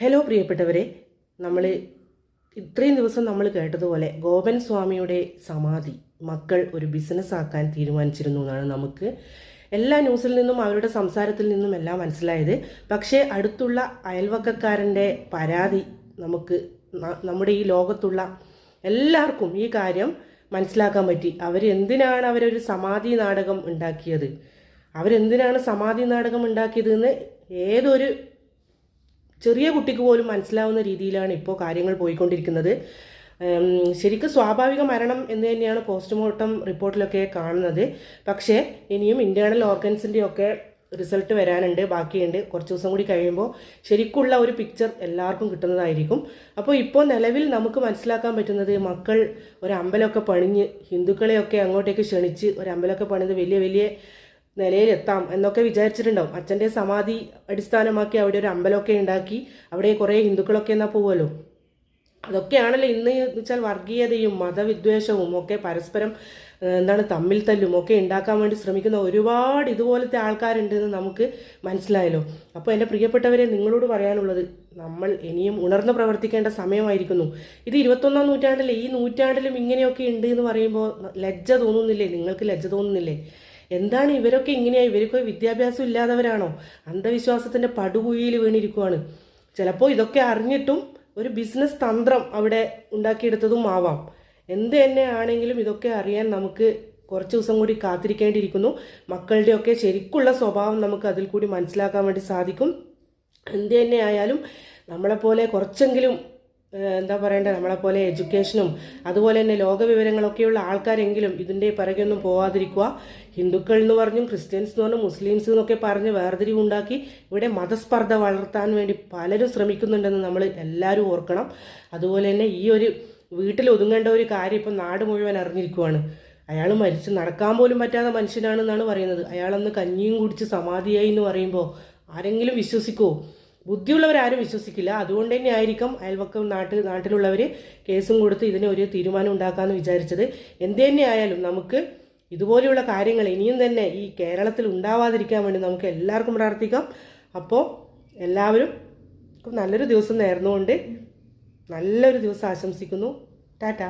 Hello പ്രിയപ്പെട്ടവരെ. നമ്മൾ ഇത്രയും ദിവസം നമ്മൾ കേട്ടതുപോലെ ഗോപൻ സ്വാമിയുടെ സമാധി മക്കൾ ഒരു ബിസിനസ് ആക്കാൻ തീരുമാനിച്ചിരുന്നു എന്നാണ് നമുക്ക് എല്ലാ ന്യൂസിൽ നിന്നും അവരുടെ സംസാരത്തിൽ നിന്നും എല്ലാം മനസ്സിലായത്. പക്ഷേ അടുത്തുള്ള അയൽവക്കക്കാരന്റെ പരാതി നമുക്ക് നമ്മുടെ ഈ ലോകത്തുള്ള എല്ലാവർക്കും ഈ കാര്യം മനസ്സിലാക്കാൻ പറ്റി. അവരെന്തിനാണ് അവരൊരു സമാധി നാടകം ഉണ്ടാക്കിയത്? അവരെന്തിനാണ് സമാധി നാടകം ഉണ്ടാക്കിയതെന്ന് ഏതൊരു ചെറിയ കുട്ടിക്ക് പോലും മനസ്സിലാവുന്ന രീതിയിലാണ് ഇപ്പോൾ കാര്യങ്ങൾ പോയിക്കൊണ്ടിരിക്കുന്നത്. ശരിക്കും സ്വാഭാവിക മരണം എന്ന് തന്നെയാണ് പോസ്റ്റ്മോർട്ടം റിപ്പോർട്ടിലൊക്കെ കാണുന്നത്. പക്ഷേ ഇനിയും ഇന്റേണൽ ഓർഗൻസിന്റെയൊക്കെ റിസൾട്ട് വരാനുണ്ട് ബാക്കിയുണ്ട്. കുറച്ച് ദിവസം കൂടി കഴിയുമ്പോൾ ശരിക്കുള്ള ഒരു പിക്ചർ എല്ലാവർക്കും കിട്ടുന്നതായിരിക്കും. അപ്പോൾ ഇപ്പോൾ നിലവിൽ നമുക്ക് മനസ്സിലാക്കാൻ പറ്റുന്നത് മക്കൾ ഒരു അമ്പലമൊക്കെ പണിഞ്ഞ് ഹിന്ദുക്കളെയൊക്കെ അങ്ങോട്ടേക്ക് ക്ഷണിച്ച് ഒരു അമ്പലമൊക്കെ പണിത് വലിയ വലിയ നിലയിലെത്താം എന്നൊക്കെ വിചാരിച്ചിട്ടുണ്ടാവും. അച്ഛന്റെ സമാധി അടിസ്ഥാനമാക്കി അവിടെ ഒരു അമ്പലമൊക്കെ ഉണ്ടാക്കി അവിടെ കുറേ ഹിന്ദുക്കളൊക്കെ എന്നാൽ പോവുമല്ലോ അതൊക്കെയാണല്ലോ ഇന്ന് വെച്ചാൽ വർഗീയതയും മതവിദ്വേഷവും ഒക്കെ പരസ്പരം എന്താണ് തമ്മിൽ തല്ലും ഒക്കെ ഉണ്ടാക്കാൻ വേണ്ടി ശ്രമിക്കുന്ന ഒരുപാട് ഇതുപോലത്തെ ആൾക്കാരുണ്ടെന്ന് നമുക്ക് മനസ്സിലായല്ലോ. അപ്പോൾ എന്റെ പ്രിയപ്പെട്ടവരെ നിങ്ങളോട് പറയാനുള്ളത് നമ്മൾ ഇനിയും ഉണർന്ന് പ്രവർത്തിക്കേണ്ട സമയമായിരിക്കുന്നു. ഇത് ഇരുപത്തൊന്നാം നൂറ്റാണ്ടിലെ ഈ നൂറ്റാണ്ടിലും ഇങ്ങനെയൊക്കെ ഉണ്ട് എന്ന് പറയുമ്പോൾ ലജ്ജ തോന്നുന്നില്ലേ? നിങ്ങൾക്ക് ലജ്ജ തോന്നുന്നില്ലേ? എന്താണ് ഇവരൊക്കെ ഇങ്ങനെയായി ഇവർക്ക് വിദ്യാഭ്യാസം ഇല്ലാത്തവരാണോ? അന്ധവിശ്വാസത്തിന്റെ പടുകുഴിയിൽ വീണിരിക്കുവാണ്. ചിലപ്പോൾ ഇതൊക്കെ അറിഞ്ഞിട്ടും ഒരു ബിസിനസ് തന്ത്രം അവിടെ ഉണ്ടാക്കിയെടുത്തതും ആവാം. എന്ത് തന്നെ ആണെങ്കിലും ഇതൊക്കെ അറിയാൻ നമുക്ക് കുറച്ച് ദിവസം കൂടി കാത്തിരിക്കേണ്ടിയിരിക്കുന്നു. മക്കളുടെയൊക്കെ ശരിക്കുള്ള സ്വഭാവം നമുക്ക് അതിൽ കൂടി മനസ്സിലാക്കാൻ വേണ്ടി സാധിക്കും. എന്ത് തന്നെ ആയാലും നമ്മളെപ്പോലെ കുറച്ചെങ്കിലും എന്താ പറയണ്ടേ നമ്മളെപ്പോലെ എഡ്യൂക്കേഷനും അതുപോലെ തന്നെ ലോകവിവരങ്ങളൊക്കെയുള്ള ആൾക്കാരെങ്കിലും ഇതിന്റെ പിറകെയൊന്നും പോവാതിരിക്കുക. ഹിന്ദുക്കൾ എന്ന് പറഞ്ഞും ക്രിസ്ത്യൻസ് എന്ന് പറഞ്ഞും മുസ്ലിംസ് എന്നൊക്കെ പറഞ്ഞ് വേർതിരിവുണ്ടാക്കി ഇവിടെ മതസ്പർദ്ധ വളർത്താൻ വേണ്ടി പലരും ശ്രമിക്കുന്നുണ്ടെന്ന് നമ്മൾ എല്ലാവരും ഓർക്കണം. അതുപോലെ തന്നെ ഈ ഒരു വീട്ടിൽ ഒതുങ്ങേണ്ട ഒരു കാര്യം ഇപ്പം നാട് മുഴുവൻ അറിഞ്ഞിരിക്കുവാണ്. അയാൾ മരിച്ച് നടക്കാൻ പോലും പറ്റാത്ത മനുഷ്യനാണെന്നാണ് പറയുന്നത്. അയാളന്ന് കഞ്ഞിയും കുടിച്ച് സമാധിയായി എന്ന് പറയുമ്പോൾ ആരെങ്കിലും വിശ്വസിക്കുമോ ബുദ്ധിയുള്ളവരാരും വിശ്വസിക്കില്ല. അതുകൊണ്ട് തന്നെ ആയിരിക്കും അയൽവക്കം നാട്ട് നാട്ടിലുള്ളവർ കേസും കൊടുത്ത് ഇതിന് ഒരു തീരുമാനം ഉണ്ടാക്കാമെന്ന് വിചാരിച്ചത്. എന്ത് ആയാലും നമുക്ക് ഇതുപോലെയുള്ള കാര്യങ്ങൾ ഇനിയും തന്നെ ഈ കേരളത്തിൽ ഉണ്ടാവാതിരിക്കാൻ വേണ്ടി നമുക്ക് എല്ലാവർക്കും പ്രാർത്ഥിക്കാം. അപ്പോൾ എല്ലാവരും നല്ലൊരു ദിവസം നേർന്നുകൊണ്ട് നല്ലൊരു ദിവസം ആശംസിക്കുന്നു. ടാറ്റ.